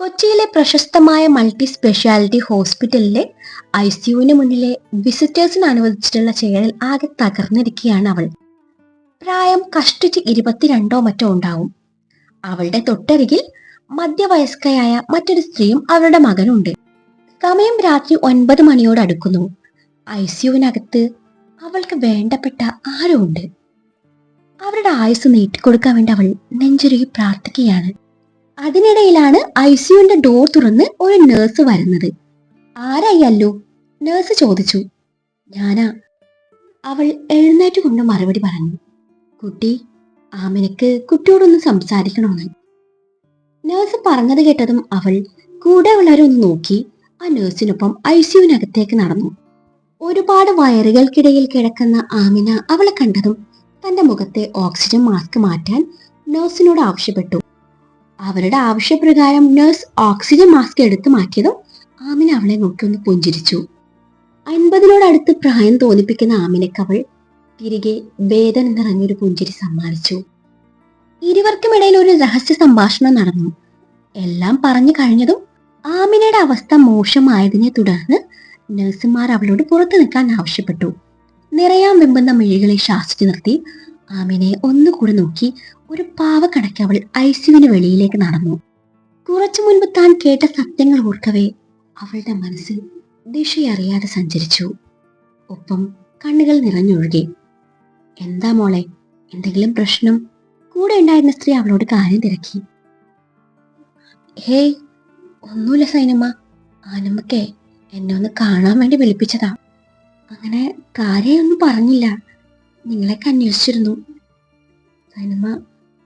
കൊച്ചിയിലെ പ്രശസ്തമായ multi speciality ഹോസ്പിറ്റലിലെ ഐ സിയുവിന് മുന്നിലെ വിസിറ്റേഴ്സിന് അനുവദിച്ചിട്ടുള്ള ചെയറിൽ ആകെ തകർന്നിരിക്കുകയാണ് അവൾ. പ്രായം കഷ്ടിച്ച് ഇരുപത്തിരണ്ടോ മറ്റോ ഉണ്ടാവും. അവളുടെ തൊട്ടരികിൽ മധ്യവയസ്കയായ മറ്റൊരു സ്ത്രീയും അവരുടെ മകനുണ്ട്. സമയം രാത്രി ഒൻപത് മണിയോട് അടുക്കുന്നു. ഐ സിയുവിനകത്ത് അവൾക്ക് വേണ്ടപ്പെട്ട ആരുമുണ്ട്? അവരുടെ ആയുസ് നീട്ടിക്കൊടുക്കാൻ വേണ്ടി അവൾ നെഞ്ചുരുകി പ്രാർത്ഥിക്കുകയാണ്. അതിനിടയിലാണ് ഐ സിയുവിന്റെ ഡോർ തുറന്ന് ഒരു നേഴ്സ് വരുന്നത്. ആരായി അല്ലു? നേഴ്സ് ചോദിച്ചു. ഞാനാ. അവൾ എഴുന്നേറ്റ് കൊണ്ട് മറുപടി പറഞ്ഞു. കുട്ടി ആമിനക്ക് കുട്ടിയോടൊന്ന് സംസാരിക്കണമെന്ന്. നേഴ്സ് പറഞ്ഞത് കേട്ടതും അവൾ കൂടെ ഉള്ളവരൊന്ന് നോക്കി. ആ നേഴ്സിനൊപ്പം ഐ സിയുവിനകത്തേക്ക് നടന്നു. ഒരുപാട് വയറുകൾക്കിടയിൽ കിടക്കുന്ന ആമിന അവളെ കണ്ടതും തന്റെ മുഖത്തെ ഓക്സിജൻ മാസ്ക് മാറ്റാൻ നഴ്സിനോട് ആവശ്യപ്പെട്ടു. അവരുടെ ആവശ്യപ്രകാരം നഴ്സ് ഓക്സിജൻ മാസ്ക് എടുത്തു മാറ്റിയതും ആമിന അവളെ നോക്കി ഒന്ന് പുഞ്ചിരിച്ചു. അൻപതിനോടടുത്ത് പ്രായം തോന്നിപ്പിക്കുന്ന ആമിനക്ക് അവൾ തിരികെ വേദന നിറഞ്ഞൊരു പുഞ്ചിരി സമ്മാനിച്ചു. ഇരുവർക്കുമിടയിൽ ഒരു രഹസ്യ സംഭാഷണം നടന്നു. എല്ലാം പറഞ്ഞു കഴിഞ്ഞതും ആമിനയുടെ അവസ്ഥ മോശമായതിനെ തുടർന്ന് നഴ്സുമാർ അവളോട് പുറത്തു നിൽക്കാൻ ആവശ്യപ്പെട്ടു. നിറയാൻ വെമ്പുന്ന മിഴികളെ ശാസിച്ചു നിർത്തി ആമിനെ ഒന്നുകൂടി നോക്കി ഒരു പാവക്കണക്ക് അവൾ ഐസ്യുവിന് വെളിയിലേക്ക് നടന്നു. കുറച്ചു മുൻപ് താൻ കേട്ട സത്യങ്ങൾ ഓർക്കവേ അവളുടെ മനസ്സിൽ ദിശയറിയാതെ സഞ്ചരിച്ചു. ഒപ്പം കണ്ണുകൾ നിറഞ്ഞൊഴുകി. എന്താ മോളെ എന്തെങ്കിലും പ്രശ്നം? കൂടെ ഉണ്ടായിരുന്ന സ്ത്രീ അവളോട് കാര്യം തിരക്കി. ഹേയ് ഒന്നുമില്ല സൈനമ്മ. ആനമ്മക്കേ എന്നെ ഒന്ന് കാണാൻ വേണ്ടി വിളിപ്പിച്ചതാ. അങ്ങനെ കാര്യമൊന്നും പറഞ്ഞില്ല. നിങ്ങളെയൊക്കെ അന്വേഷിച്ചിരുന്നു. സൈനമ്മ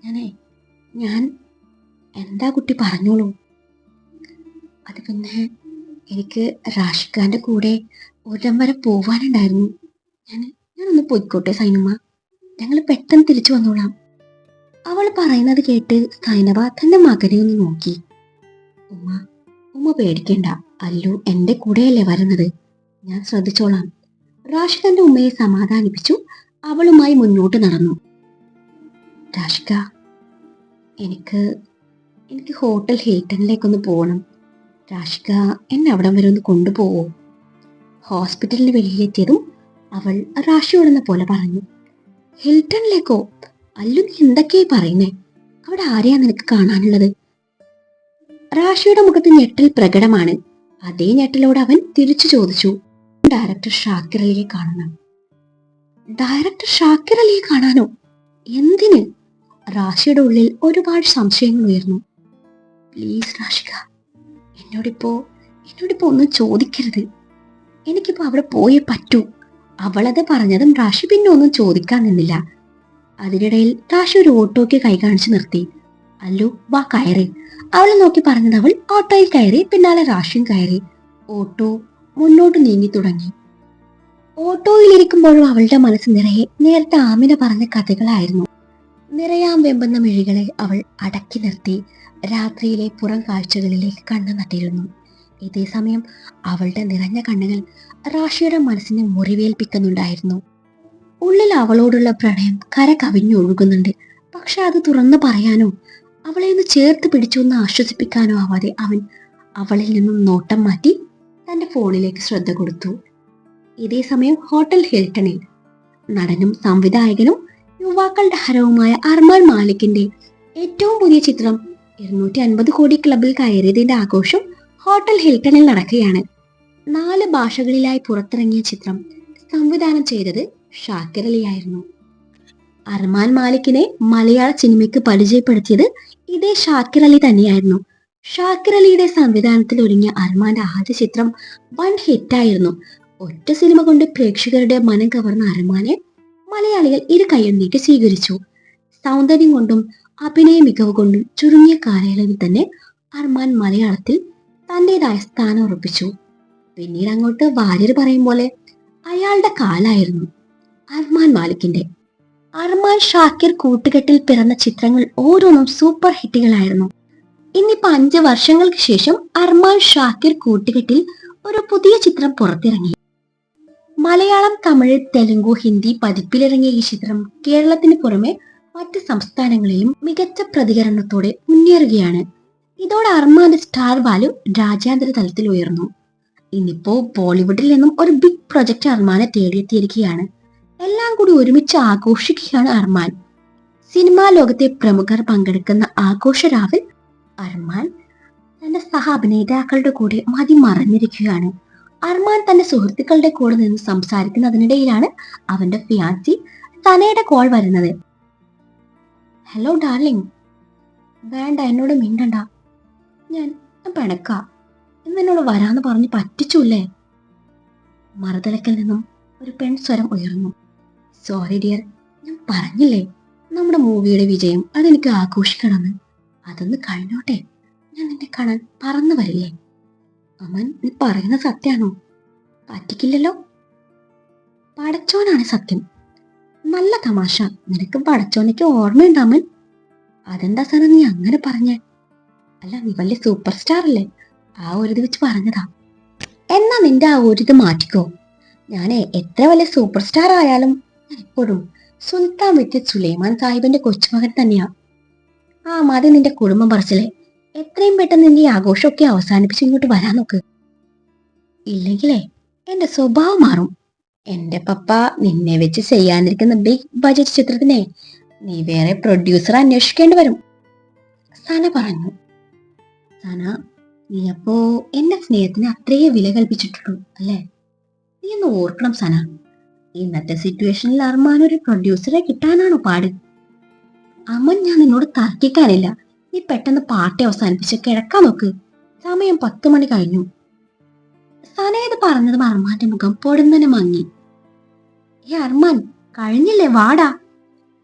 ഞാനേ ഞാൻ എന്താ കുട്ടി പറഞ്ഞോളൂ? അത് പിന്നെ എനിക്ക് റാഷിഖാന്റെ കൂടെ ഒരം വരെ പോവാനുണ്ടായിരുന്നു. ഞാൻ ഞാനൊന്ന് പോയിക്കോട്ടെ സൈനമ്മ. ഞങ്ങൾ പെട്ടെന്ന് തിരിച്ചു വന്നോളാം. അവൾ പറയുന്നത് കേട്ട് സൈനബ തന്റെ മകനെ ഒന്ന് നോക്കി. ഉമ്മ ഉമ്മ പേടിക്കണ്ട. അല്ലു എന്റെ കൂടെയല്ലേ വരുന്നത്. ഞാൻ ശ്രദ്ധിച്ചോളാം. റാഷിഖാന്റെ ഉമ്മയെ സമാധാനിപ്പിച്ചു. അവളുമായി മുന്നോട്ട് നടന്നു. രാഷിക എനിക്ക് എനിക്ക് ഹോട്ടൽ ഹിൽട്ടണിലേക്കൊന്ന് പോകണം രാഷിക എന്നെ അവിടം വരെ ഒന്ന് കൊണ്ടുപോകൂ ഹോസ്പിറ്റലിൽ വെളിയിലെത്തിയതും അവൾ റാഷിയോടെന്ന പോലെ പറഞ്ഞു. ഹിൽട്ടണിലേക്കോ? അല്ലു നീ എന്തൊക്കെയായി പറയുന്നേ? അവിടെ ആരെയാ നിനക്ക് കാണാനുള്ളത്? റാഷിയുടെ മുഖത്ത് ഞെട്ടൽ പ്രകടമാണ്. അതേ ഞെട്ടലോട് അവൻ തിരിച്ചു ചോദിച്ചു. ഡയറക്ടർ ഷാക്കിറലിയെ കാണണം. ഡയറക്ടർ ഷാക്കിർ അലിയെ കാണാനോ? എന്തിന്? റാഷിയുടെ ഉള്ളിൽ ഒരുപാട് സംശയങ്ങൾ ഉയർന്നു. പ്ലീസ് റാഷിക എന്നോടിപ്പോ എന്നോടിപ്പോ ഒന്നും ചോദിക്കരുത്. എനിക്കിപ്പോ അവിടെ പോയേ പറ്റൂ. അവളത് പറഞ്ഞതും റാഷി പിന്നെ ഒന്നും ചോദിക്കാൻ നിന്നില്ല. അതിനിടയിൽ റാഷി ഒരു ഓട്ടോയ്ക്ക് കൈ കാണിച്ചു നിർത്തി. അല്ലു വാ കയറി. അവളെ നോക്കി പറഞ്ഞത് അവൾ ഓട്ടോയിൽ കയറി പിന്നാലെ റാഷിയും കയറി. ഓട്ടോ മുന്നോട്ട് നീങ്ങി തുടങ്ങി. ഓട്ടോയിലിരിക്കുമ്പോഴും അവളുടെ മനസ്സ് നിറയെ നേരത്തെ ആമിന പറഞ്ഞ കഥകളായിരുന്നു. നിറയാൻ വെമ്പുന്ന മിഴികളെ അവൾ അടക്കി നിർത്തി രാത്രിയിലെ പുറം കാഴ്ചകളിലേക്ക് കണ്ണു നട്ടിരുന്നു. ഇതേ സമയം അവളുടെ നിറഞ്ഞ കണ്ണുകൾ റാഷിയുടെ മനസ്സിനെ മുറിവേൽപ്പിക്കുന്നുണ്ടായിരുന്നു. ഉള്ളിൽ അവളോടുള്ള പ്രണയം കര കവിഞ്ഞൊഴുകുന്നുണ്ട് പക്ഷെ അത് തുറന്നു പറയാനോ അവളെ ഒന്ന് ചേർത്ത് പിടിച്ചൊന്ന് ആശ്വസിപ്പിക്കാനോ ആവാതെ അവൻ അവളിൽ നിന്നും നോട്ടം മാറ്റി തന്റെ ഫോണിലേക്ക് ശ്രദ്ധ കൊടുത്തു. ഇതേ സമയം ഹോട്ടൽ ഹിൽട്ടണിൽ നടനും സംവിധായകനും യുവാക്കളുടെ ഹരവുമായ അർമാൻ മാലിക്കിന്റെ ഏറ്റവും പുതിയ ചിത്രം ഇരുന്നൂറ്റി അൻപത് കോടി ക്ലബിൽ കയറിയതിന്റെ ആഘോഷം ഹോട്ടൽ ഹിൽട്ടണിൽ നടക്കുകയാണ്. നാല് ഭാഷകളിലായി പുറത്തിറങ്ങിയ ചിത്രം സംവിധാനം ചെയ്തത് ഷാക്കിർ അലിയായിരുന്നു അർമാൻ മാലിക്കിനെ മലയാള സിനിമയ്ക്ക് പരിചയപ്പെടുത്തിയത് ഇതേ ഷാക്കിർ അലി തന്നെയായിരുന്നു. ഷാക്കിർ അലിയുടെ സംവിധാനത്തിൽ ഒരുങ്ങിയ അർമാന്റെ ആദ്യ ചിത്രം വൺ ഹിറ്റായിരുന്നു. ഒറ്റ സിനിമ കൊണ്ട് പ്രേക്ഷകരുടെ മനം കവർന്ന അരമാനെ മലയാളികൾ ഇരു കൈയും നീട്ടി സ്വീകരിച്ചു. സൗന്ദര്യം കൊണ്ടും അഭിനയ മികവ് കൊണ്ടും ചുരുങ്ങിയ കാലയളവിൽ തന്നെ അർമാൻ മലയാളത്തിൽ തന്റേതായ സ്ഥാനം ഉറപ്പിച്ചു. പിന്നീട് അങ്ങോട്ട് വാര്യർ പറയും പോലെ അയാളുടെ കാലായിരുന്നു അർമാൻ മാലിക്കിന്റെ. അർമാൻ ഷാക്കിർ കൂട്ടുകെട്ടിൽ പിറന്ന ചിത്രങ്ങൾ ഓരോന്നും സൂപ്പർ ഹിറ്റുകളായിരുന്നു. ഇന്നിപ്പോ അഞ്ച് വർഷങ്ങൾക്ക് ശേഷം അർമാൻ ഷാക്കിർ കൂട്ടുകെട്ടിൽ ഒരു പുതിയ ചിത്രം പുറത്തിറങ്ങി. മലയാളം തമിഴ് തെലുങ്കു ഹിന്ദി പതിപ്പിലിറങ്ങിയ ഈ ചിത്രം കേരളത്തിന് പുറമെ മറ്റ് സംസ്ഥാനങ്ങളിലും മികച്ച പ്രതികരണത്തോടെ മുന്നേറുകയാണ്. ഇതോടെ അർമാന്റെ സ്റ്റാർ വാലു രാജ്യാന്തര തലത്തിൽ ഉയർന്നു. ഇന്നിപ്പോ ബോളിവുഡിൽ നിന്നും ഒരു ബിഗ് പ്രൊജക്ട് അർമാനെ തേടിയെത്തിയിരിക്കുകയാണ്. എല്ലാം കൂടി ഒരുമിച്ച് ആഘോഷിക്കുകയാണ് അർമാൻ. സിനിമാ ലോകത്തെ പ്രമുഖർ പങ്കെടുക്കുന്ന ആഘോഷ രാവിൽ അർമാൻ തന്റെ സഹ അഭിനേതാക്കളുടെ കൂടെ മതി മറഞ്ഞിരിക്കുകയാണ്. അർമാൻ തന്റെ സുഹൃത്തുക്കളുടെ കൂടെ നിന്ന് സംസാരിക്കുന്നതിനിടയിലാണ് അവന്റെ ഫിയാൻസി സനയുടെ കോൾ വരുന്നത്. ഹലോ ഡാർലിംഗ് വേണ്ട എന്നോട് മിണ്ടണ്ട. ഞാൻ ഞാൻ പിണക്ക. ഇന്ന് എന്നോട് വരാന്ന് പറഞ്ഞ് പറ്റിച്ചൂല്ലേ? മറുതലക്കിൽ നിന്നും ഒരു പെൺ സ്വരം ഉയർന്നു. സോറി ഡിയർ ഞാൻ പറഞ്ഞില്ലേ? നമ്മുടെ മൂവിയുടെ വിജയം അതെനിക്ക് ആഘോഷിക്കണമെന്ന്. അതൊന്ന് കഴിഞ്ഞോട്ടെ? ഞാൻ നിന്നെ കാണാൻ പറന്നു വരില്ലേ? അമൻ നീ പറയുന്ന സത്യാണോ? പറ്റിക്കില്ലല്ലോ. പടച്ചോനാണ് സത്യം. നല്ല തമാശ. നിനക്ക് പടച്ചോനയ്ക്ക് ഓർമ്മയുണ്ട് അമൻ. അതെന്താ സാറേ നീ അങ്ങനെ പറഞ്ഞേ? അല്ല നീ വലിയ സൂപ്പർ സ്റ്റാർ അല്ലേ? ആ ഒരു ഇത് വെച്ച് പറഞ്ഞതാ. എന്നാ നിന്റെ ആ ഒരു ഇത് മാറ്റിക്കോ. ഞാനേ എത്ര വലിയ സൂപ്പർ സ്റ്റാർ ആയാലും എപ്പോഴും സുൽത്താൻ വിറ്റ് സുലൈമാൻ സാഹിബിന്റെ കൊച്ചുമകൻ തന്നെയാ. ആ മതി നിന്റെ കുടുംബം പറച്ചിലെ. എത്രയും പെട്ടെന്ന് ഈ ആഘോഷമൊക്കെ അവസാനിപ്പിച്ച് ഇങ്ങോട്ട് വരാൻ നോക്ക്. ഇല്ലെങ്കിലേ എന്റെ സ്വഭാവം മാറും. എന്റെ പപ്പ നിന്നെ വെച്ച് ചെയ്യാനിരിക്കുന്ന ബിഗ് ബജറ്റ് ചിത്രത്തിനെ നീ വേറെ പ്രൊഡ്യൂസർ അന്വേഷിക്കേണ്ടി വരും. സന പറഞ്ഞു. സന നീ അപ്പോ എന്റെ സ്നേഹത്തിന് അത്രയേ വില കൽപ്പിച്ചിട്ടുള്ളൂ അല്ലേ? നീ ഒന്ന് ഓർക്കണം സന. ഇന്നത്തെ സിറ്റുവേഷനിൽ അർമാൻ ഒരു പ്രൊഡ്യൂസറെ കിട്ടാനാണോ പാട്? അമൻ ഞാൻ നിന്നോട് തർക്കിക്കാനില്ല. നീ പെട്ടെന്ന് പാർട്ടി അവസാനിപ്പിച്ച് കിടക്കാൻ നോക്ക്. സമയം പത്ത് മണി കഴിഞ്ഞു. സനയത് പറഞ്ഞത് അർമാന്റെ മുഖം പൊടുന്നനെ മങ്ങി. ഏ അർമാൻ കഴിഞ്ഞില്ലേ? വാടാ.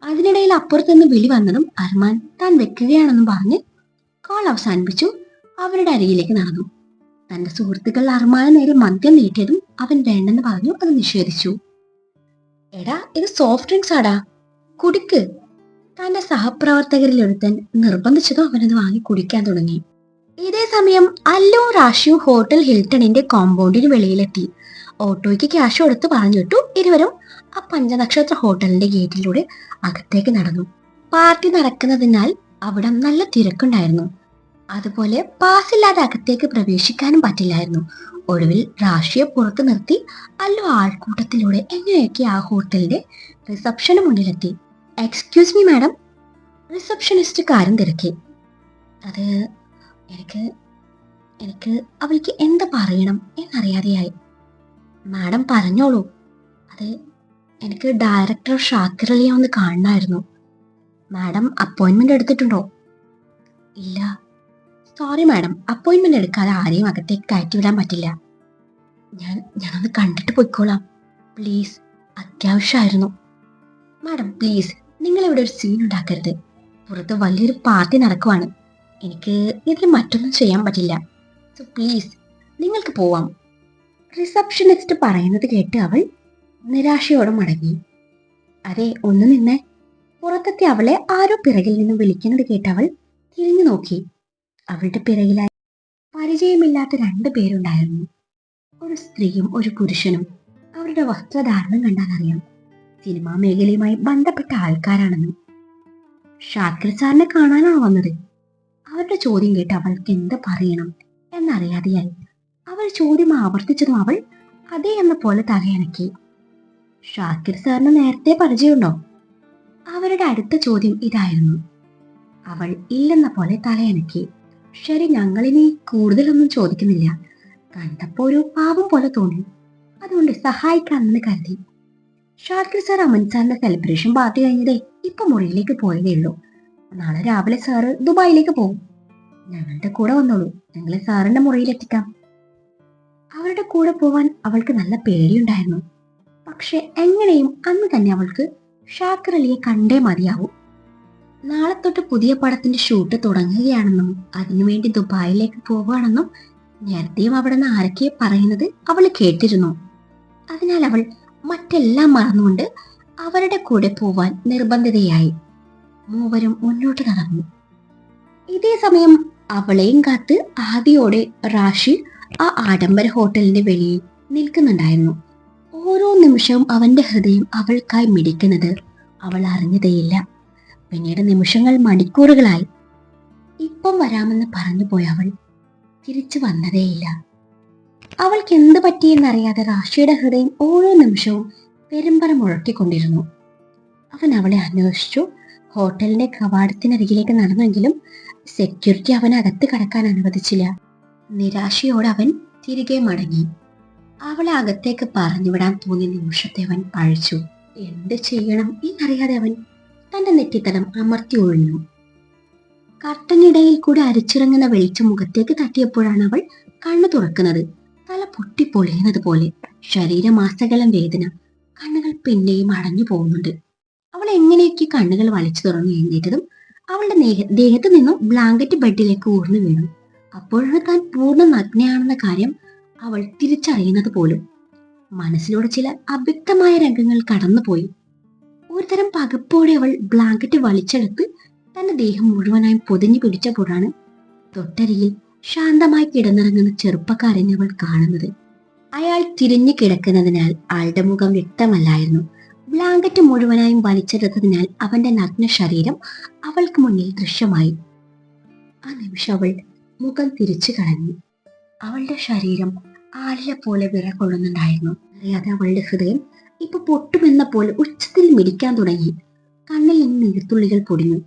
അതിനിടയിൽ അപ്പുറത്തുനിന്ന് വിളി വന്നതും അർമാൻ താൻ വെക്കുകയാണെന്നും പറഞ്ഞ് കോൾ അവസാനിപ്പിച്ചു. അവരുടെ അരികിലേക്ക് നടന്നു. തന്റെ സുഹൃത്തുക്കൾ അർമാന് നേരെ മദ്യം നീട്ടിയതും അവൻ വേണ്ടെന്ന് പറഞ്ഞു അത് നിഷേധിച്ചു. എടാ ഇത് സോഫ്റ്റ് ഡ്രിങ്ക്സ് ആടാ. കുടിക്ക്. തന്റെ സഹപ്രവർത്തകരിൽ ഒരുത്തൻ നിർബന്ധിച്ചതും അവനത് വാങ്ങി കുടിക്കാൻ തുടങ്ങി. ഇതേ സമയം അല്ലു റാഷു ഹോട്ടൽ ഹിൽട്ടണിന്റെ കോമ്പൗണ്ടിന് വെളിയിലെത്തി. ഓട്ടോയ്ക്ക് ക്യാഷ് കൊടുത്ത് പറഞ്ഞിട്ടു ഇരുവരും ആ പഞ്ചനക്ഷത്ര ഹോട്ടലിന്റെ ഗേറ്റിലൂടെ അകത്തേക്ക് നടന്നു. പാർട്ടി നടക്കുന്നതിനാൽ അവിടെ നല്ല തിരക്കുണ്ടായിരുന്നു. അതുപോലെ പാസില്ലാതെ അകത്തേക്ക് പ്രവേശിക്കാനും പറ്റില്ലായിരുന്നു. ഒടുവിൽ റാഷിയെ പുറത്തു നിർത്തി അല്ലു ആൾക്കൂട്ടത്തിലൂടെ എങ്ങനെയൊക്കെ ആ ഹോട്ടലിന്റെ റിസപ്ഷന് മുന്നിലെത്തി. എക്സ്ക്യൂസ് മീ മാഡം റിസപ്ഷനിസ്റ്റ് കാര്യം തിരക്കി. അത് എനിക്ക് എനിക്ക് അവൾക്ക് എന്ത് പറയണം എന്നറിയാതെയായി. മാഡം പറഞ്ഞോളൂ. അത് എനിക്ക് ഡയറക്ടർ ഷാക്കിർ അലിയെ ഒന്ന് കാണണമായിരുന്നു. മാഡം അപ്പോയിൻമെന്റ് എടുത്തിട്ടുണ്ടോ? ഇല്ല. Sorry madam. അപ്പോയിൻമെന്റ് എടുക്കാതെ ആരെയും അകത്തേക്ക് കയറ്റി വിടാൻ പറ്റില്ല. ഞാൻ ഞാനൊന്ന് കണ്ടിട്ട് പോയിക്കോളാം. പ്ലീസ്. അത്യാവശ്യമായിരുന്നു. Madam please. നിങ്ങൾ ഇവിടെ ഒരു സീൻ ഉണ്ടാക്കരുത്. പുറത്ത് വലിയൊരു പാർട്ടി നടക്കുവാണ്. എനിക്ക് ഇതിൽ മറ്റൊന്നും ചെയ്യാൻ പറ്റില്ല. സോ പ്ലീസ് നിങ്ങൾക്ക് പോവാം. റിസപ്ഷനിസ്റ്റ് പറയുന്നത് കേട്ട് അവൾ നിരാശയോടെ മടങ്ങി. അതെ ഒന്ന് നിന്നെ. പുറത്തെത്തി അവളെ ആരോ പിറകിൽ നിന്ന് വിളിക്കുന്നത് കേട്ട് അവൾ തിരിഞ്ഞു നോക്കി. അവളുടെ പിറകിലായി പരിചയമില്ലാത്ത രണ്ടു പേരുണ്ടായിരുന്നു. ഒരു സ്ത്രീയും ഒരു പുരുഷനും. അവരുടെ വസ്ത്രധാരണം കണ്ടാൽ അറിയാം. സിനിമാ മേഖലയുമായി ബന്ധപ്പെട്ട ആൾക്കാരാണെന്ന്. ഷാക്കിർ സാറിനെ കാണാനാണ് വന്നത് അവരുടെ ചോദ്യം കേട്ട് അവൾക്ക് എന്ത് പറയണം എന്നറിയാതെയായി. അവൾ ചോദ്യം ആവർത്തിച്ചതും അവൾ അതേ എന്ന പോലെ തലയണക്കി. ഷാക്കിർ സാറിന് നേരത്തെ പരിചയമുണ്ടോ? അവരുടെ അടുത്ത ചോദ്യം ഇതായിരുന്നു. അവൾ ഇല്ലെന്ന പോലെ തലയണക്കി. ശരി ഞങ്ങളിനി കൂടുതലൊന്നും ചോദിക്കുന്നില്ല. കണ്ടപ്പോ ഒരു പാവം പോലെ തോന്നി. അതുകൊണ്ട് സഹായിക്കാമെന്ന് കരുതി. ഷാക്കിർ സാർ അമൻ സാറിന്റെ സെലിബ്രേഷൻ പാർട്ടി കഴിഞ്ഞതേ ഇപ്പൊ മുറിയിലേക്ക് പോയതേ ഉള്ളൂ. നാളെ രാവിലെ സാറ് ദുബായിലേക്ക് പോകും. ഞങ്ങളുടെ കൂടെ വന്നോളൂ. ഞങ്ങളെ സാറിന്റെ മുറിയിലെത്തിക്കാം അവരുടെ കൂടെ പോവാൻ അവൾക്ക് നല്ല പേടിയുണ്ടായിരുന്നു. പക്ഷെ എങ്ങനെയും അന്ന് തന്നെ അവൾക്ക് ഷാക്കിർ അലിയെ കണ്ടേ മതിയാവൂ. നാളെ തൊട്ട് പുതിയ പടത്തിന്റെ ഷൂട്ട് തുടങ്ങുകയാണെന്നും അതിനുവേണ്ടി ദുബായിലേക്ക് പോവുകയാണെന്നും നേരത്തെയും അവിടെ നിന്ന് ആരൊക്കെ പറയുന്നത് അവൾ കേട്ടിരുന്നു. അതിനാൽ അവൾ മറ്റെല്ലാം മറന്നുകൊണ്ട് അവരുടെ കൂടെ പോവാൻ നിർബന്ധിതയായി. മൂവരും മുന്നോട്ട് നടന്നു ഇതേ സമയം അവളെയും കാത്ത് ആദിയോടെ റാഷി ആ ആഡംബര ഹോട്ടലിന്റെ വെളിയിൽ നിൽക്കുന്നുണ്ടായിരുന്നു. ഓരോ നിമിഷവും അവന്റെ ഹൃദയം അവൾക്കായി മിടിക്കുന്നത് അവൾ അറിഞ്ഞതേയില്ല. പിന്നീട് നിമിഷങ്ങൾ മണിക്കൂറുകളായി. ഇപ്പം വരാമെന്ന് പറഞ്ഞു പോയ അവൾ തിരിച്ചു വന്നതേയില്ല. അവൾക്ക് എന്ത് പറ്റിയെന്നറിയാതെ റാഷിയുടെ ഹൃദയം ഓരോ നിമിഷവും പെരുമ്പറ മുഴക്കിക്കൊണ്ടിരുന്നു അവൻ അവളെ അന്വേഷിച്ചു. ഹോട്ടലിന്റെ കവാടത്തിനരികിലേക്ക് നടന്നെങ്കിലും സെക്യൂരിറ്റി അവൻ അകത്ത് കടക്കാൻ അനുവദിച്ചില്ല. നിരാശയോടെ അവൻ തിരികെ മടങ്ങി. അവളെ അകത്തേക്ക് പറഞ്ഞുവിടാൻ തോന്നിയ നിമിഷത്തെ അവൻ പഴിച്ചു എന്ത് ചെയ്യണം? എന്നറിയാതെ അവൻ തന്റെ നെറ്റിത്തലം അമർത്തി ഒഴിഞ്ഞു. കർട്ടനിടയിൽ കൂടി അരിച്ചിറങ്ങുന്ന വെളിച്ചം മുഖത്തേക്ക് തട്ടിയപ്പോഴാണ് അവൾ കണ്ണു തുറക്കുന്നത്. തല പൊട്ടിപ്പൊളിയുന്നത് പോലെ ശരീരമാസകലം വേദന കണ്ണുകൾ പിന്നെയും അടഞ്ഞു പോകുന്നുണ്ട്. അവൾ എങ്ങനെയൊക്കെ കണ്ണുകൾ വലിച്ചു തുറന്നു എഴുന്നേറ്റതും അവളുടെ ദേഹത്ത് നിന്നും ബ്ലാങ്കറ്റ് ബെഡിലേക്ക് ഊർന്നു വീണു. അപ്പോഴാണ് താൻ പൂർണ നഗ്നയാണെന്ന കാര്യം അവൾ തിരിച്ചറിയുന്നത് പോലും. മനസ്സിലൂടെ ചില അവ്യക്തമായ രംഗങ്ങൾ കടന്നുപോയി. ഒരുതരം പകപ്പോടെ അവൾ ബ്ലാങ്കറ്റ് വലിച്ചെടുത്ത് തന്റെ ദേഹം മുഴുവനായും പൊതിഞ്ഞു പിടിച്ചപ്പോഴാണ് തൊട്ടരികിൽ ശാന്തമായി കിടന്നിറങ്ങുന്ന ചെറുപ്പക്കാരനെ അവൾ കാണുന്നത്. അയാൾ തിരിഞ്ഞു കിടക്കുന്നതിനാൽ ആളുടെ മുഖം വ്യക്തമല്ലായിരുന്നു. ബ്ലാങ്കറ്റ് മുഴുവനായും വലിച്ചെടുത്തതിനാൽ അവന്റെ നഗ്ന ശരീരം അവൾക്ക് മുന്നിൽ ദൃശ്യമായി. ആ നിമിഷം അവൾ മുഖം തിരിച്ചു കളഞ്ഞു. അവളുടെ ശരീരം ആളിലെ പോലെ വിറകൊള്ളുന്നുണ്ടായിരുന്നു. അറിയാതെ അവളുടെ ഹൃദയം ഇപ്പൊ പൊട്ടുമെന്ന പോലെ ഉച്ചത്തിൽ മിടിക്കാൻ തുടങ്ങി. കണ്ണിൽ നിന്ന് നീർത്തുള്ളികൾ പൊടിഞ്ഞു.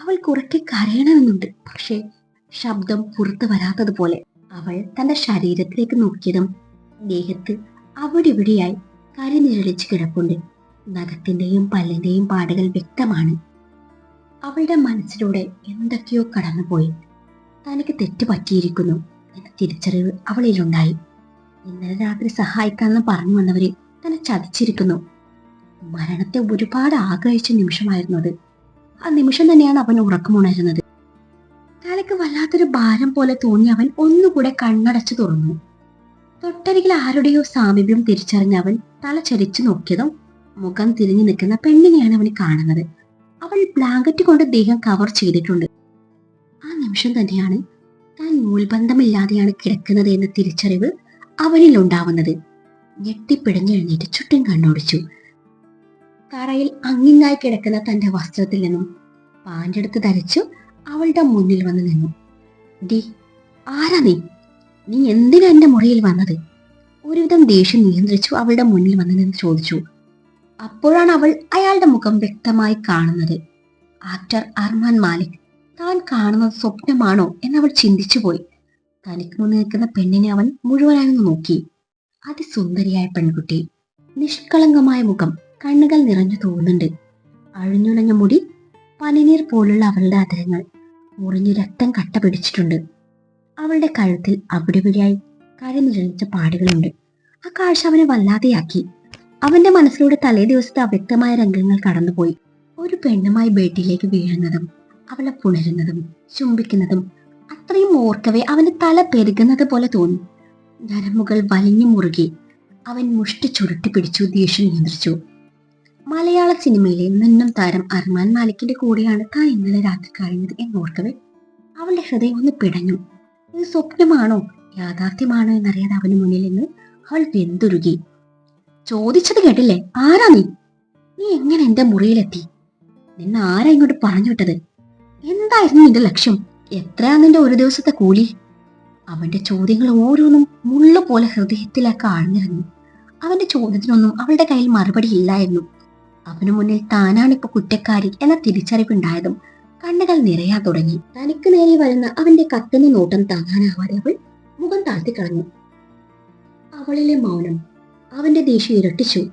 അവൾ കുറക്കെ കരയണമെന്നുണ്ട്. പക്ഷേ ശബ്ദം പുറത്തു വരാത്തതുപോലെ അവൾ തന്റെ ശരീരത്തിലേക്ക് നോക്കിയതും ദേഹത്ത് അവിടെ ഇവിടെയായി കരിനിഴലിച്ച് കിടപ്പുണ്ട്. നഖത്തിന്റെയും പല്ലിന്റെയും പാടുകൾ വ്യക്തമാണ്. അവളുടെ മനസ്സിലൂടെ എന്തൊക്കെയോ കടന്നുപോയി. തനിക്ക് തെറ്റ് പറ്റിയിരിക്കുന്നു എന്ന തിരിച്ചറിവ് അവളിലുണ്ടായി. ഇന്നലെ രാത്രി സഹായിക്കാമെന്ന് പറഞ്ഞു വന്നവരെ തന്നെ ചതിച്ചിരിക്കുന്നു. മരണത്തെ ഒരുപാട് ആഗ്രഹിച്ച നിമിഷമായിരുന്നു അത്. ആ നിമിഷം തന്നെയാണ് അവൻ ഉറക്കമുണരുന്നത് തലയ്ക്ക് വല്ലാത്തൊരു ഭാരം പോലെ തോന്നി അവൻ ഒന്നുകൂടെ കണ്ണടച്ചു തുറന്നു. തൊട്ടരികിൽ ആരുടെയോ സാമീപ്യം തിരിച്ചറിഞ്ഞ അവൻ തല ചരിച്ചു നോക്കിയതും മുഖം തിരിഞ്ഞു നിൽക്കുന്ന പെണ്ണിനെയാണ് അവന് കാണുന്നത്. അവൾ ബ്ലാങ്കറ്റ് കൊണ്ട് ദേഹം കവർ ചെയ്തിട്ടുണ്ട്. ആ നിമിഷം തന്നെയാണ് താൻ നൂൽബന്ധമില്ലാതെയാണ് കിടക്കുന്നത് എന്ന തിരിച്ചറിവ് അവനിൽ ഉണ്ടാവുന്നത്. ഞെട്ടിപ്പിടഞ്ഞെഴുന്നേറ്റ് ചുറ്റും കണ്ണോടിച്ചു. തറയിൽ അങ്ങിങ്ങായി കിടക്കുന്ന തന്റെ വസ്ത്രത്തിൽ നിന്നും പാന്റെടുത്ത് ധരിച്ചു അവളുടെ മുന്നിൽ വന്ന് നിന്നു. ഡി ആരാ നീ? നീ എന്തിനാ എന്റെ മുറിയിൽ വന്നത്? ഒരുവിധം ദേഷ്യം നിയന്ത്രിച്ചു അവളുടെ മുന്നിൽ വന്ന് നിന്ന് ചോദിച്ചു. അപ്പോഴാണ് അവൾ അയാളുടെ മുഖം വ്യക്തമായി കാണുന്നത്. ആക്ടർ അർമാൻ മാലിക് താൻ കാണുന്നത് സ്വപ്നമാണോ എന്നവൾ ചിന്തിച്ചുപോയി. തനിക്ക് മുന്നിൽ നിൽക്കുന്ന പെണ്ണിനെ അവൻ മുഴുവനായി നോക്കി. അതിസുന്ദരിയായ പെൺകുട്ടി നിഷ്കളങ്കമായ മുഖം കണ്ണുകൾ നിറഞ്ഞു തോന്നുന്നുണ്ട്. അഴിഞ്ഞുണഞ്ഞ മുടി പനിനീർ പോലുള്ള അവളുടെ അധരങ്ങൾ മുറിഞ്ഞു രക്തം കട്ട പിടിച്ചിട്ടുണ്ട്. അവളുടെ കഴുത്തിൽ അവിടെ ഇവിടെയായി കരനിഴലിച്ച പാടുകളുണ്ട്. ആ കാഴ്ച അവനെ വല്ലാതെയാക്കി. അവന്റെ മനസ്സിലൂടെ തലേ ദിവസത്തെ അവ്യക്തമായ രംഗങ്ങൾ കടന്നുപോയി. ഒരു പെണ്ണുമായി ബെഡിലേക്ക് വീഴുന്നതും അവളെ പുണരുന്നതും ചുംബിക്കുന്നതും അത്രയും ഓർക്കവേ അവന് തല പെരുകുന്നത് പോലെ തോന്നി. നരമ്പുകൾ വലിഞ്ഞു മുറുകി അവൻ മുഷ്ടി ചുരുട്ടി പിടിച്ചു ദേഷ്യം നിയന്ത്രിച്ചു. മലയാള സിനിമയിലെ നിന്നും താരം അർമാൻ മാലിക്കിന്റെ കൂടെയാണ് താൻ ഇന്നലെ രാത്രി കഴിഞ്ഞത് എന്നോർക്കവേ അവളുടെ ഹൃദയം ഒന്ന് പിടഞ്ഞു. ഇത് സ്വപ്നമാണോ? യാഥാർത്ഥ്യമാണോ എന്നറിയാതെ അവന് മുന്നിൽ നിന്ന് അവൾ വെന്തുരുകി. ചോദിച്ചത് കേട്ടില്ലേ? ആരാ നീ? നീ എങ്ങനെ എന്റെ മുറിയിലെത്തി? നിന്നെ ആരാ ഇങ്ങോട്ട് പറഞ്ഞു വിട്ടത്? എന്തായിരുന്നു നിന്റെ ലക്ഷ്യം? എത്രയാ നിന്റെ ഒരു ദിവസത്തെ കൂലി? അവന്റെ ചോദ്യങ്ങൾ ഓരോന്നും മുള്ളു പോലെ ഹൃദയത്തിലേക്ക് ആഴ്ന്നിരുന്നു അവന്റെ ചോദ്യത്തിനൊന്നും അവളുടെ കയ്യിൽ മറുപടി ഇല്ലായിരുന്നു. അവനു മുന്നിൽ താനാണിപ്പോ കുറ്റക്കാരി എന്ന തിരിച്ചറിവുണ്ടായതും കണ്ണുകൾ നിറയാൻ തുടങ്ങി. തനിക്ക് നേരെ വരുന്ന അവന്റെ കത്തുന്ന നോട്ടം താങ്ങാനാവാതെ അവൾ മുഖം താഴ്ത്തി കളഞ്ഞു. അവളിലെ മൗനം അവന്റെ ദേഷ്യം ഇരട്ടിച്ചു.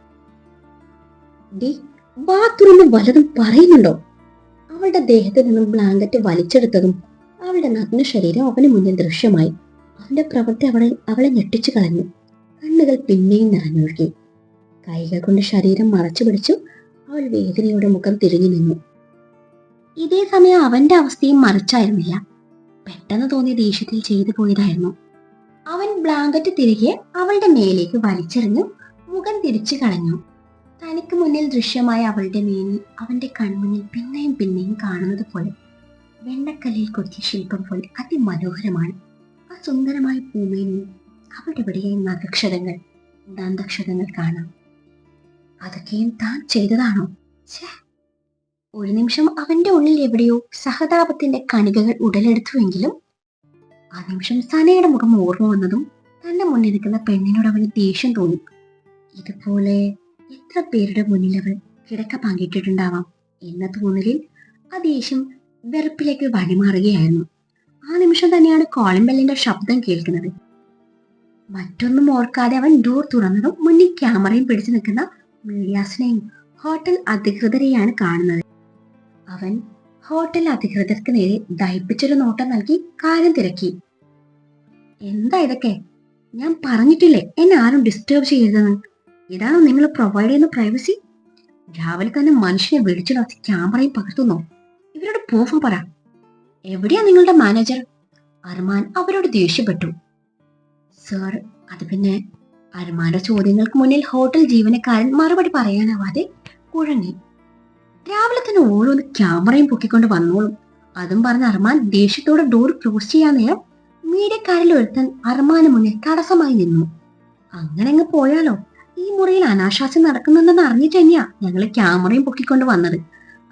ഡി ബാത്റൂമിൽ വലതും പറയുന്നുണ്ടോ? അവളുടെ ദേഹത്ത് നിന്നും ബ്ലാങ്കറ്റ് വലിച്ചെടുത്തതും അവളുടെ നഗ്ന ശരീരം അവന് മുന്നിൽ ദൃശ്യമായി. അവന്റെ പ്രവൃത്തി അവളെ അവളെ ഞെട്ടിച്ചു കളഞ്ഞു. കണ്ണുകൾ പിന്നെയും നിറഞ്ഞൊഴുകി. കൈകൾ കൊണ്ട് ശരീരം മറച്ചു പിടിച്ചു. അവൾ വേദനയോടെ മുഖം തിരിഞ്ഞു നിന്നു. ഇതേ സമയം അവന്റെ അവസ്ഥയും മറിച്ചായിരുന്നില്ല. പെട്ടെന്ന് തോന്നിയ ദേഷ്യത്തിൽ ചെയ്തു പോയതായിരുന്നു. അവൻ ബ്ലാങ്കറ്റ് തിരികെ അവളുടെ മേലേക്ക് വലിച്ചെറിഞ്ഞു മുഖം തിരിച്ചു കളഞ്ഞു. തനിക്ക് മുന്നിൽ ദൃശ്യമായ അവളുടെ മേനി അവന്റെ കൺമുന്നിൽ പിന്നെയും പിന്നെയും കാണുന്നത് പോലെ വെണ്ണക്കല്ലിൽ കൊത്തിയ ശില്പം പോലെ അതിമനോഹരമാണ്. ആ സുന്ദരമായ പൂമേനിയിൽ അവിടെ ഇവിടെയായി നഖക്ഷതങ്ങൾ ദന്തക്ഷതങ്ങൾ കാണാം. അതൊക്കെയും താൻ ചെയ്തതാണോ? ഛേ. ഒരു നിമിഷം അവന്റെ ഉള്ളിൽ എവിടെയോ സഹതാപത്തിന്റെ കണികകൾ ഉടലെടുത്തുവെങ്കിലും ആ നിമിഷം സനയുടെ മുഖം ഓർമ്മ വന്നതും തന്റെ മുന്നിൽ നിൽക്കുന്ന പെണ്ണിനോട് അവന് ദേഷ്യം തോന്നി. ഇതുപോലെ എത്ര പേരുടെ മുന്നിൽ അവൾ കിടക്ക പങ്കിട്ടിട്ടുണ്ടാവാം എന്ന തോന്നലിൽ ആ ദേഷ്യം വെറുപ്പിലേക്ക് വഴിമാറുകയായിരുന്നു. ആ നിമിഷം തന്നെയാണ് കോളിംഗ് ബെല്ലിന്റെ ശബ്ദം കേൾക്കുന്നത്. മറ്റൊന്നും ഓർക്കാതെ അവൻ ഡോർ തുറന്നതും മുന്നിൽ ക്യാമറയും പിടിച്ചു നിൽക്കുന്ന മീഡിയാസിനെയും ഹോട്ടൽ അധികൃതരെയാണ് കാണുന്നത്. അവൻ ഹോട്ടൽ അധികൃതർക്ക് നേരെ ദഹിപ്പിച്ചൊരു നോട്ടം നൽകി കാര്യം തിരക്കി. എന്താ ഇതൊക്കെ? ഞാൻ പറഞ്ഞിട്ടില്ലേ എന്നെ ആരും ഡിസ്റ്റർബ് ചെയ്യരുതെന്ന്? ഇതാണോ നിങ്ങൾ പ്രൊവൈഡ് ചെയ്യുന്ന പ്രൈവസി രാവിലെ തന്നെ മനുഷ്യനെ വിളിച്ചിടത്തി ക്യാമറയും പകർത്തുന്നോ ഇവരോട് പ്രൂഫ് പറ. എവിടെയാ നിങ്ങളുടെ മാനേജർ അർമാൻ അവരോട് ദേഷ്യപ്പെട്ടു. സർ അത് പിന്നെ അർമാന്റെ ചോദ്യങ്ങൾക്ക് മുന്നിൽ ഹോട്ടൽ ജീവനക്കാരൻ മറുപടി പറയാനാവാതെ കുഴങ്ങി. രാവിലെ തന്നെ ഓരോന്ന് ക്യാമറയും പൊക്കിക്കൊണ്ട് വന്നോളും. അതും പറഞ്ഞ അർമാൻ ദേഷ്യത്തോടെ ഡോർ ക്ലോസ് ചെയ്യാൻ നേരം മീഡിയക്കാരിൽ ഒരുത്തൻ അർമാന് മുന്നിൽ തടസ്സമായി നിന്നു. അങ്ങനെ അങ്ങ് പോയാലോ? ഈ മുറിയിൽ അനാശാസ്യം നടക്കുന്നുണ്ടെന്ന് അറിഞ്ഞിട്ട് തന്നെയാ ഞങ്ങൾ ക്യാമറയും പൊക്കിക്കൊണ്ട് വന്നത്.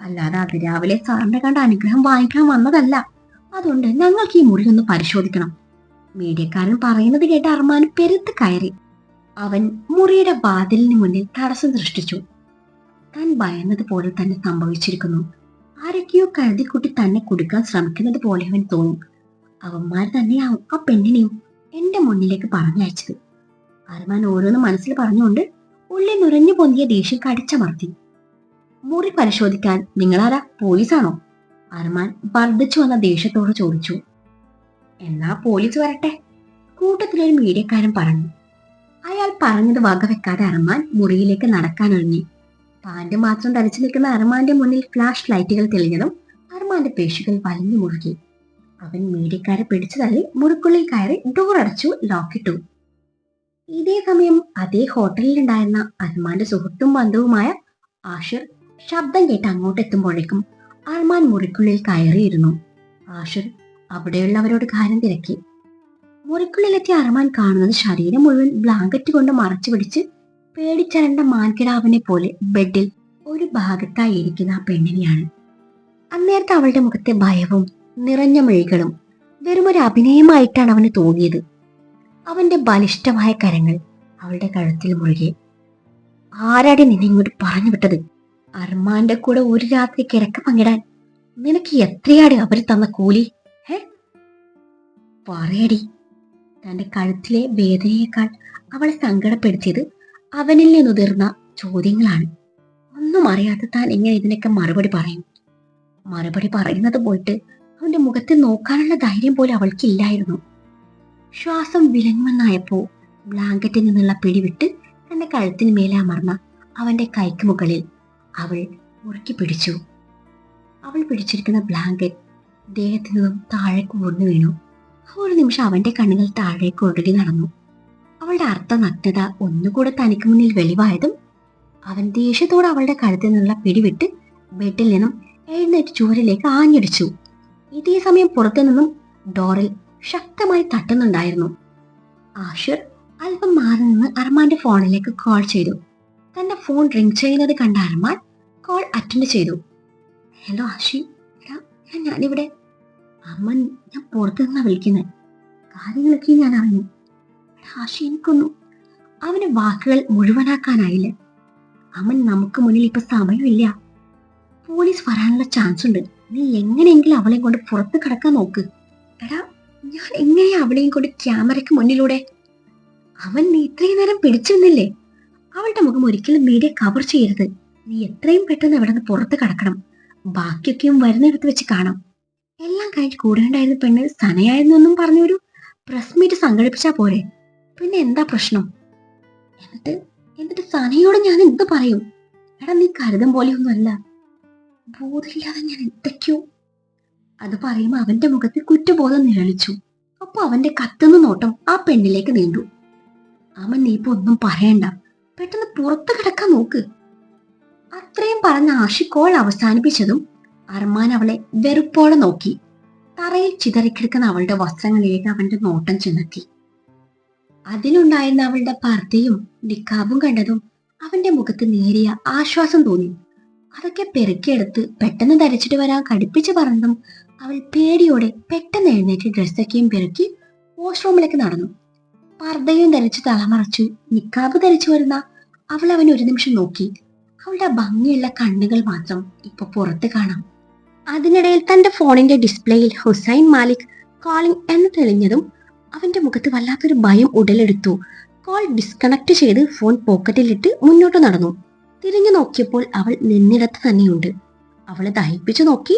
അല്ലാതെ അത് രാവിലെ സാറിന്റെ കണ്ട അനുഗ്രഹം വാങ്ങിക്കാൻ വന്നതല്ല. അതുകൊണ്ട് ഞങ്ങൾക്ക് ഈ മുറി ഒന്ന് പരിശോധിക്കണം. മീഡിയക്കാരൻ പറയുന്നത് കേട്ട് അർമാൻ പെരുത്ത് കയറി. അവൻ മുറിയുടെ വാതിലിന് മുന്നിൽ തടസ്സം സൃഷ്ടിച്ചു. താൻ ഭയന്നത് പോലെ തന്നെ സംഭവിച്ചിരിക്കുന്നു. ആരൊക്കെയോ കരുതിക്കുട്ടി തന്നെ കുടുക്കാൻ ശ്രമിക്കുന്നത് പോലെ അവൻ തോന്നും. അവന്മാർ തന്നെയാവും ആ പെണ്ണിനെയും എന്റെ മുന്നിലേക്ക് പറഞ്ഞയച്ചത്. അർമാൻ ഓരോന്ന് മനസ്സിൽ പറഞ്ഞുകൊണ്ട് ഉള്ളിൽ നുരഞ്ഞു പൊന്തിയ ദേഷ്യം കടിച്ചമർത്തി. മുറി പരിശോധിക്കാൻ നിങ്ങളാരാ? പോലീസാണോ? അർമാൻ വർദ്ധിച്ചു വന്ന ദേഷ്യത്തോട് ചോദിച്ചു. എന്നാ പോലീസ് വരട്ടെ? കൂട്ടത്തിലൊരു മീഡിയക്കാരൻ പറഞ്ഞു. അയാൾ പറഞ്ഞത് വകവെക്കാതെ അറമാൻ മുറിയിലേക്ക് നടക്കാൻ ഒരുങ്ങി പാന്റ് മാത്രം ധരിച്ചു നിൽക്കുന്ന അറമാന്റെ മുന്നിൽ ഫ്ലാഷ് ലൈറ്റുകൾ തെളിഞ്ഞതും അറമാന്റെ പേശികൾ വലിഞ്ഞു മുറുകി. അവൻ മീഡിയക്കാരെ പിടിച്ചു തള്ളി മുറിക്കുള്ളിൽ കയറി ഡോർ അടച്ചു ലോക്കിട്ടു. ഇതേ സമയം അതേ ഹോട്ടലിലുണ്ടായിരുന്ന അർമാന്റെ സുഹൃത്തും ബന്ധുവുമായ ആഷിർ ശബ്ദം കേട്ട് അങ്ങോട്ട് എത്തുമ്പോഴേക്കും അർമാൻ മുറിക്കുള്ളിൽ കയറിയിരുന്നു. ആഷിർ അവിടെയുള്ളവരോട് കാര്യം തിരക്കി. മുറിക്കുള്ളിലെത്തിയ അർമാൻ കാണുന്നത് ശരീരം മുഴുവൻ ബ്ലാങ്കറ്റ് കൊണ്ട് മറച്ചു പിടിച്ച് പേടിച്ചരണ്ട മാൻകിടാവിനെ പോലെ ബെഡിൽ ഒരു ഭാഗത്തായി ഇരിക്കുന്ന ആ പെണ്ണിനെയാണ്. അന്നേരത്തെ അവളുടെ മുഖത്തെ ഭയവും നിറഞ്ഞ മിഴികളും ഒരു അഭിനയമായിട്ടാണ് അവന് തോന്നിയത്. അവന്റെ ബലിഷ്ഠമായ കരങ്ങൾ അവളുടെ കഴുത്തിൽ മുഴുകി ആരാടി നിന്നെ ഇങ്ങോട്ട് പറഞ്ഞു വിട്ടത്? അർമാന്റെ കൂടെ ഒരു രാത്രി കിടക്ക പങ്കിടാൻ നിനക്ക് എത്രയാടി അവർ തന്ന കൂലി? ഹേ? പറയടി തന്റെ കഴുത്തിലെ വേദനയേക്കാൾ അവളെ സങ്കടപ്പെടുത്തിയത് അവനിൽ നിന്നുതിർന്ന ചോദ്യങ്ങളാണ്. ഒന്നും അറിയാത്ത താൻ എങ്ങനെ ഇതിനൊക്കെ മറുപടി പറയും? മറുപടി പറയുന്നത് പോയിട്ട് അവന്റെ മുഖത്ത് നോക്കാനുള്ള ധൈര്യം പോലും അവൾക്കില്ലായിരുന്നു. ശ്വാസം വിലങ്ങുമെന്നായപ്പോ ബ്ലാങ്കറ്റിൽ നിന്നുള്ള പിടിവിട്ട് തന്റെ കഴുത്തിന് മേലെ അമർന്ന അവന്റെ കൈക്ക് മുകളിൽ അവൾ മുറുക്കി പിടിച്ചു. അവൾ പിടിച്ചിരിക്കുന്ന ബ്ലാങ്കറ്റ് ദേഹത്തു നിന്നും താഴേക്ക് ഊർന്നു വീണു. ഒരു നിമിഷം അവന്റെ കണ്ണുകൾ താഴേക്ക് ഒഴുകി നടന്നു. അവളുടെ അർത്ഥ നഗ്നത ഒന്നുകൂടെ തനിക്ക് മുന്നിൽ വെളിവായതും അവൻ ദേഷ്യത്തോടെ അവളുടെ കഴുത്തിൽ നിന്നുള്ള പിടിവിട്ട് ബെഡിൽ നിന്നും എഴുന്നേറ്റ് ചുവരിലേക്ക് ആഞ്ഞടിച്ചു. ഇതേ സമയം പുറത്തു നിന്നും ഡോറിൽ ശക്തമായി തട്ടുന്നുണ്ടായിരുന്നു. ആഷിർ അല്പം മാറി നിന്ന് അർമാന്റെ ഫോണിലേക്ക് കോൾ ചെയ്തു. തന്റെ ഫോൺ റിംഗ് ചെയ്യുന്നത് കണ്ട അർമാൻ കോൾ അറ്റൻഡ് ചെയ്തു. ഹലോ ആഷി എടാ ഞാനിവിടെ അമ്മ ഞാൻ പുറത്തു നിന്നാ വിളിക്കുന്നത് കാര്യങ്ങളൊക്കെ ഞാൻ അറിഞ്ഞു. ആഷി എനിക്കൊന്നു അവന് വാക്കുകൾ മുഴുവനാക്കാനായില്ല. അമ്മൻ നമുക്ക് മുന്നിൽ ഇപ്പൊ സമയമില്ല. പോലീസ് വരാനുള്ള ചാൻസ് ഉണ്ട് നീ എങ്ങനെയെങ്കിലും അവളെ കൊണ്ട് പുറത്ത് കിടക്കാൻ നോക്ക്. എടാ ഞാൻ എങ്ങനെയാ അവളെയും കൊണ്ട് ക്യാമറയ്ക്ക് മുന്നിലൂടെ? അവൻ നീ ഇത്രയും നേരം പിടിച്ചു നിന്നില്ലേ? അവളുടെ മുഖം ഒരിക്കലും മീഡിയ കവർ ചെയ്യരുത്. നീ എത്രയും പെട്ടെന്ന് അവിടെ നിന്ന് പുറത്ത് കടക്കണം. ബാക്കിയൊക്കെയും വരുന്നിടത്ത് വെച്ച് കാണാം. എല്ലാം കഴിഞ്ഞ് കൂടേണ്ടായിരുന്ന പെണ്ണ് സനയായിരുന്നു എന്നും പറഞ്ഞൊരു പ്രസ് മീറ്റ് സംഘടിപ്പിച്ചാ പോരെ. പിന്നെ എന്താ പ്രശ്നം? എന്നിട്ട് എന്നിട്ട് സനയോട് ഞാൻ എന്ത് പറയും? എടാ നീ കരുതം പോലെയൊന്നുമല്ല ബോധമില്ലാതെ ഞാൻ എന്തൊക്കെയോ. അത് പറയുമ്പോ അവന്റെ മുഖത്ത് കുറ്റബോധം നിഴലിച്ചു. അപ്പൊ അവന്റെ കത്തുന്ന നോട്ടം ആ പെണ്ണിലേക്ക് നീണ്ടു. അവൻ നീ ഇപ്പൊ ഒന്നും പറയണ്ട. പെട്ടെന്ന് പുറത്ത് കിടക്കാൻ നോക്ക്. അത്രയും പറഞ്ഞ ആഷിക്കോൾ അവസാനിപ്പിച്ചതും അർമാൻ അവളെ വെറുപ്പോടെ നോക്കി. തറയിൽ ചിതറിക്കിടക്കുന്ന അവളുടെ വസ്ത്രങ്ങളിലേക്ക് അവന്റെ നോട്ടം ചെന്നെത്തി. അതിലുണ്ടായിരുന്ന അവളുടെ പർദ്ദയും നിക്കാബും കണ്ടതും അവന്റെ മുഖത്ത് നേരിയ ആശ്വാസം തോന്നി. അതൊക്കെ പെറുക്കിയെടുത്ത് പെട്ടെന്ന് ധരിച്ചിട്ട് വരാൻ കടുപ്പിച്ച് പറഞ്ഞതും അവൾ പേടിയോടെ പെട്ടെന്ന് എഴുന്നേറ്റ് ഡ്രസ്സൊക്കെയും പെറുക്കി വാഷ്റൂമിലേക്ക് നടന്നു. പർദ്ദയും ധരിച്ച് തലമറച്ചു നിക്കാബ് ധരിച്ചു വരുന്ന അവൾ അവൻ ഒരു നിമിഷം നോക്കി. അവളുടെ ഭംഗിയുള്ള കണ്ണുകൾ മാത്രം ഇപ്പൊ പുറത്ത് കാണാം. അതിനിടയിൽ തന്റെ ഫോണിന്റെ ഡിസ്പ്ലേയിൽ ഹുസൈൻ മാലിക് കോളിംഗ് എന്ന് തെളിഞ്ഞതും അവന്റെ മുഖത്ത് വല്ലാത്തൊരു ഭയം ഉടലെടുത്തു. കോൾ ഡിസ്കണക്ട് ചെയ്ത് ഫോൺ പോക്കറ്റിലിട്ട് മുന്നോട്ട് നടന്നു. തിരിഞ്ഞു നോക്കിയപ്പോൾ അവൾ നിന്നിടത്ത് തന്നെയുണ്ട്. അവളെ ദഹിപ്പിച്ചു നോക്കി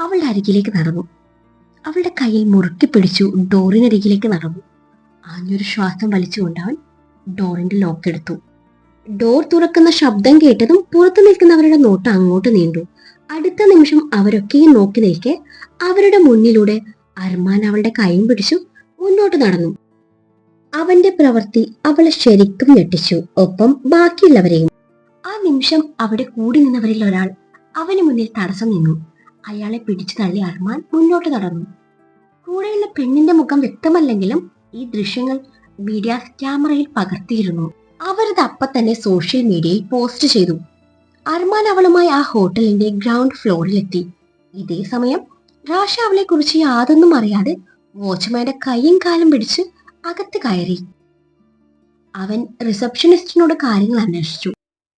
അവളുടെ അരികിലേക്ക് നടന്നു. അവളുടെ കയ്യിൽ മുറുക്കി പിടിച്ചു ഡോറിനരികിലേക്ക് നടന്നു. ആഞ്ഞൊരു ശ്വാസം വലിച്ചുകൊണ്ട് അവൻ ഡോറിന്റെ ലോക്ക് എടുത്തു. ഡോർ തുറക്കുന്ന ശബ്ദം കേട്ടതും പുറത്തു നിൽക്കുന്നവരുടെ നോട്ട് അങ്ങോട്ട് നീണ്ടു. അടുത്ത നിമിഷം അവരൊക്കെയും നോക്കി നിൽക്കെ അവരുടെ മുന്നിലൂടെ അർമാൻ അവളുടെ കൈയും പിടിച്ചു മുന്നോട്ട് നടന്നു. അവന്റെ പ്രവൃത്തി അവളെ ശരിക്കും ഞെട്ടിച്ചു. ഒപ്പം ബാക്കിയുള്ളവരെയും. ആ നിമിഷം അവിടെ കൂടി നിന്നവരിൽ ഒരാൾ അവന് മുന്നിൽ തടസ്സം നിന്നു. അയാളെ പിടിച്ചു തള്ളി അർമാൻ മുന്നോട്ട് നടന്നു. കൂടെയുള്ള പെണ്ണിന്റെ മുഖം വ്യക്തമല്ലെങ്കിലും ഈ ദൃശ്യങ്ങൾ മീഡിയ ക്യാമറയിൽ പകർത്തിയിരുന്നു. അവരത് അപ്പത്തന്നെ സോഷ്യൽ മീഡിയയിൽ പോസ്റ്റ് ചെയ്തു. അർമാൻ അവളുമായി ആ ഹോട്ടലിന്റെ ഗ്രൗണ്ട് ഫ്ലോറിലെത്തി ഇതേ സമയം റാഷ അവളെ കുറിച്ച് യാതൊന്നും അറിയാതെ വാച്ച്മാന്റെ കൈയും കാലും പിടിച്ച് അകത്ത് കയറി. അവൻ റിസപ്ഷനിസ്റ്റിനോട് കാര്യങ്ങൾ അന്വേഷിച്ചു.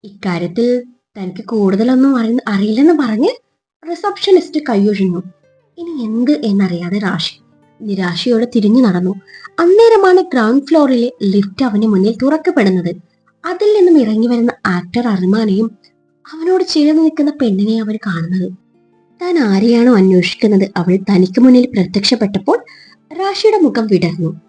ഇക്കാര്യത്തിൽ തനിക്ക് കൂടുതലൊന്നും അറി- അറിയില്ലെന്ന് പറഞ്ഞ് റിസപ്ഷനിസ്റ്റ് കൈയൊഴിഞ്ഞു ഇനി എന്ത് എന്നറിയാതെ റാഷി നിരാശയോടെ തിരിഞ്ഞു നടന്നു. അന്നേരമാണ് ഗ്രൗണ്ട് ഫ്ലോറിലെ ലിഫ്റ്റ് അവന് മുന്നിൽ തുറക്കപ്പെടുന്നത്. അതിൽ നിന്നും ഇറങ്ങി വരുന്ന ആക്ടർ അർമാനെയും അവനോട് ചേർന്ന് നിൽക്കുന്ന പെണ്ണിനെ അവർ കാണുന്നത്. താൻ ആരെയാണോ അന്വേഷിക്കുന്നത്? അവൾ തനിക്ക് മുന്നിൽ പ്രത്യക്ഷപ്പെട്ടപ്പോൾ റാഷിയുടെ മുഖം വിടർന്നു.